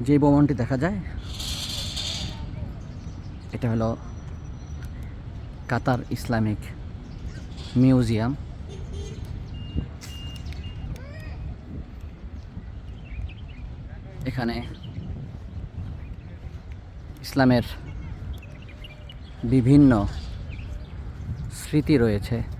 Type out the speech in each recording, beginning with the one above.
যে ভবনটি দেখা যায় এটা হলো কাতার ইসলামিক মিউজিয়াম। এখানে ইসলামের বিভিন্ন স্মৃতি রয়েছে।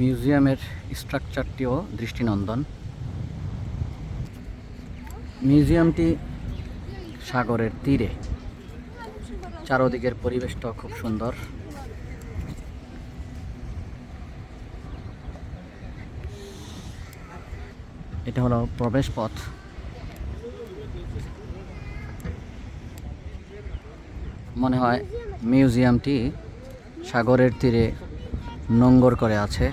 মিউজিয়ামের স্ট্রাকচারটিও দৃষ্টিনন্দন। মিউজিয়ামটি সাগরের তীরে। চারদিকের পরিবেশটাও খুব সুন্দর। এটা হলো প্রবেশ পথ মনে হয় মিউজিয়ামটি সাগরের তীরে নোঙ্গর করে আছে।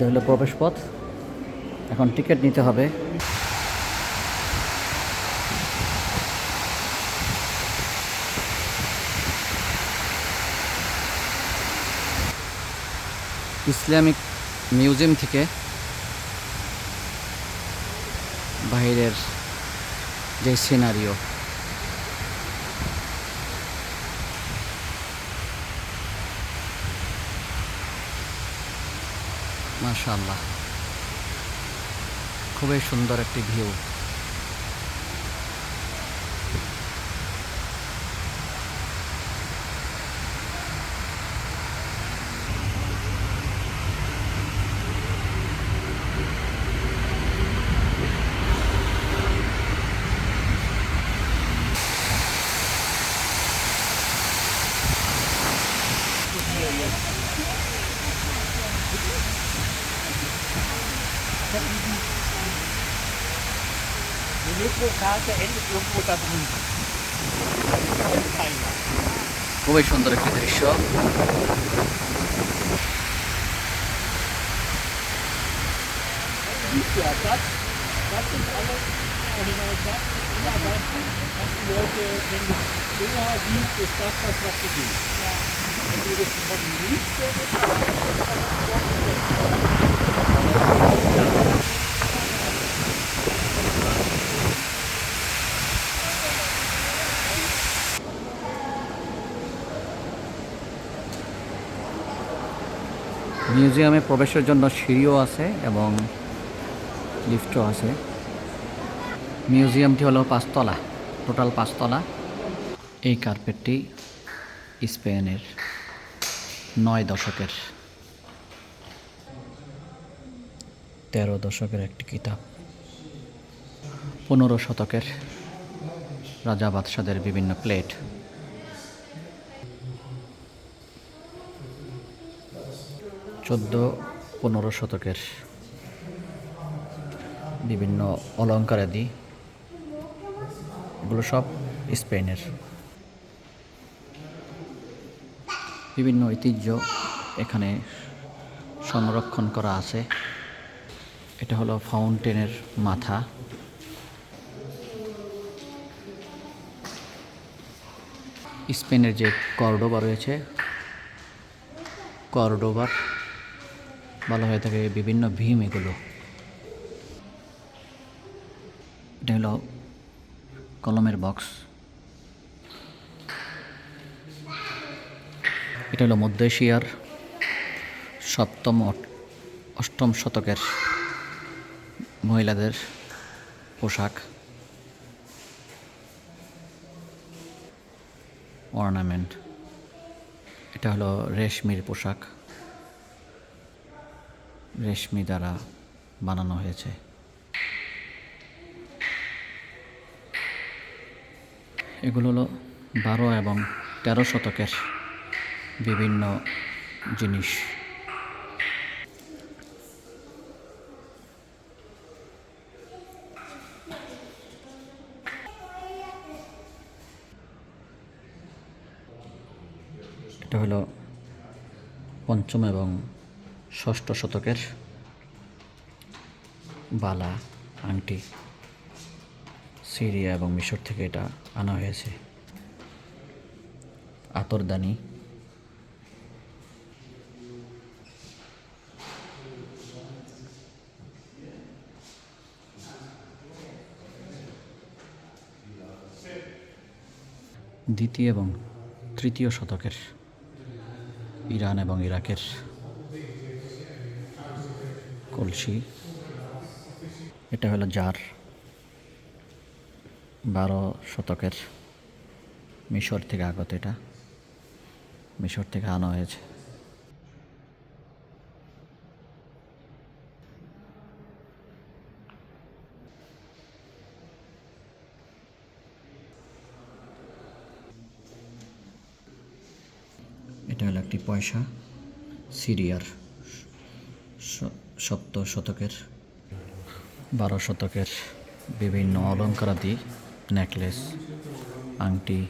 এটা হলো প্রবেশ পথ এখন টিকিট নিতে হবে। ইসলামিক মিউজিয়াম থেকে বাইরের যে সিনারিও মাশাআল্লাহ। খুবই সুন্দর একটি view Die Metrokarte endet irgendwo da drüben. Keiner. খুবই সুন্দর একটি দৃশ্য Siehst du ja, das, das sind alles, was ich mal gesagt ja, weißt du, was die Leute, wenn du Finger siehst, ist das das, was du siehst. Wenn du das von links মিউজিয়ামে প্রবেশের জন্য সিঁড়িও আছে এবং লিফটও আছে। মিউজিয়ামটি হলো পাঁচতলা, total পাঁচতলা। এই কার্পেটটি স্পেনের নয় দশকের। তেরো দশকের একটি কিতাব। পনেরো শতকের রাজা বাদশাদের বিভিন্ন প্লেট। চোদ্দ, পনেরো শতকের বিভিন্ন অলঙ্কারাদি, এগুলো সব স্পেনের। বিভিন্ন ঐতিহ্য এখানে সংরক্ষণ করা আছে। এটা হলো ফাউন্টেনের মাথা। স্পেনের যে কর্ডোবা রয়েছে, কর্ডোবার, বলা হয়ে থাকে বিভিন্ন ভীম এগুলো। এটা হলো কলমের বক্স। এটা হলো মধ্য এশিয়ার সপ্তম অষ্টম শতকের মহিলাদের পোশাক। অর্নামেন্ট এটা হলো রেশমির পোশাক। রেশমি দ্বারা বানানো হয়েছে। এগুলো হলো বারো এবং তেরো শতকের বিভিন্ন জিনিস। এটা হলো পঞ্চম এবং ষষ্ঠ শতকের বালা আংটি। সিরিয়া এবং মিশর থেকে এটা আনা হয়েছে। আতরদানি। দ্বিতীয় এবং তৃতীয় শতকের ইরান এবং ইরাকের কলসি। এটা হলো জার। বারো শতকের মিশর থেকে আগত এটা। মিশর থেকে আনা হয়েছে এটা হলো একটি পয়সা সিরিয়ার সপ্ত শতকের, বারো শতকের বিভিন্ন অলঙ্কারাদি, নেকলেস, আংটি,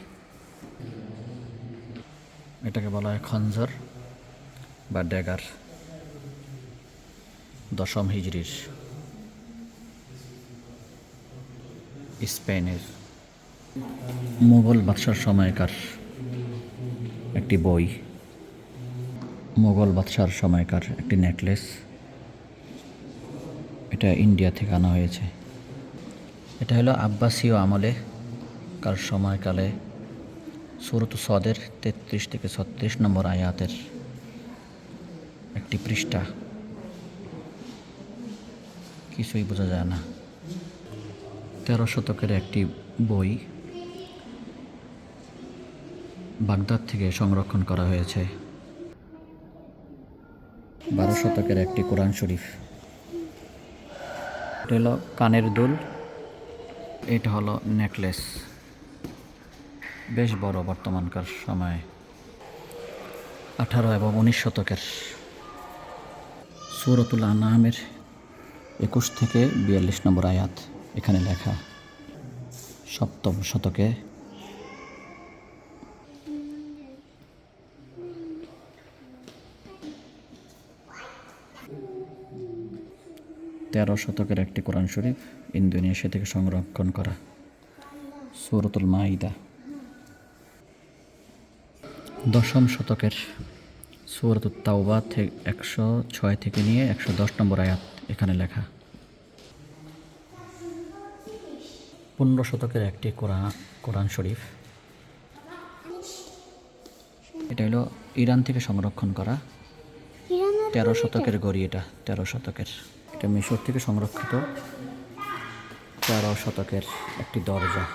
এটাকে বলা হয় খঞ্জর বা ড্যাগার, দশম হিজড়ির, স্পেনের। মুঘল বাদশার সময়কার একটি বই। মোগল বাদশার সময়কার একটি নেকলেস। এটা ইন্ডিয়া থেকে আনা হয়েছে। এটা হলো আব্বাসীয় আমলে কার সময়কালে সুরত সদের তেত্রিশ থেকে ছত্রিশ নম্বর আয়াতের একটি পৃষ্ঠা। কিছুই বোঝা যায় না। তেরো শতকের একটি বই বাগদাদ থেকে সংরক্ষণ করা হয়েছে। বারো শতকের একটি কোরআন শরীফ। এটা হলো কানের দুল, এটা হলো নেকলেস। বেশ বড় বর্তমানকার সময়ে, আঠারো এবং উনিশ শতকের। সুরতুল আনামের একুশ থেকে বিয়াল্লিশ নম্বর আয়াত, এখানে লেখা, সপ্তম শতকে তেরো শতকের একটি কোরআন শরীফ ইন্দোনেশিয়া থেকে সংরক্ষণ করা। সুরতুল মাইদা। দশম শতকের সুরতুল তাওবা থেকে একশো ছয় থেকে নিয়ে একশো দশ নম্বর আয়াত এখানে লেখা। পনেরো শতকের একটি কোরআন কোরআন শরীফ। এটা হলো ইরান থেকে সংরক্ষণ করা। তেরো শতকের গড়ি এটা তেরো শতকের। এটা মিশর থেকে সংরক্ষিত তেরো শতকের একটি দরজা।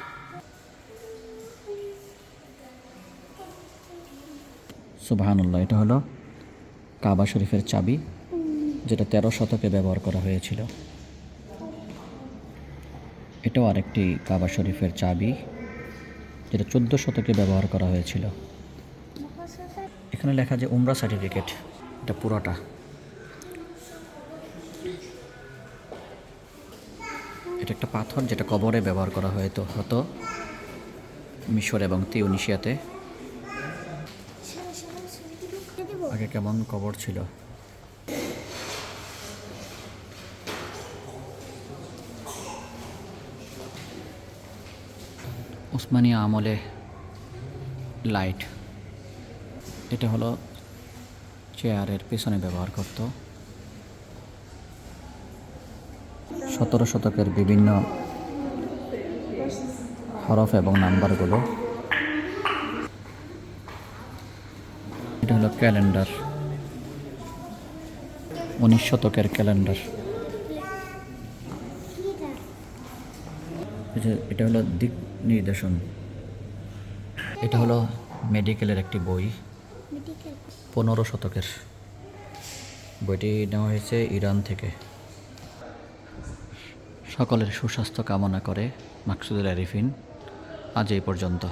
সুবাহানুল্লাহ, এটা হলো কাবা শরীফের চাবি, যেটা তেরো শতকে ব্যবহার করা হয়েছিল। এটাও আরেকটি কাবা শরীফের চাবি, যেটা চোদ্দ শতকে ব্যবহার করা হয়েছিল। এখানে লেখা যে উমরা সার্টিফিকেট, এটা পুরোটা। এটা একটা পাথর যেটা কবরে ব্যবহার করা হয়তো হতো মিশর এবং তিউনিশিয়াতে। আগে কেমন কবর ছিল? উসমানিয়া আমলে লাইট। এটা হলো চেয়ারের পেছনে ব্যবহার করত। সতেরো শতকের বিভিন্ন হরফ এবং নাম্বারগুলো। এটা হলো ক্যালেন্ডার। উনিশ শতকের ক্যালেন্ডার। এটা- হলো দিক নির্দেশন। এটা হলো মেডিকেলের একটি বই। পনেরো শতকের। বইটি নেওয়া হয়েছে ইরান থেকে। সকলের সুস্বাস্থ্য কামনা করে মাকসুদুল আরিফিন আজ এই পর্যন্ত।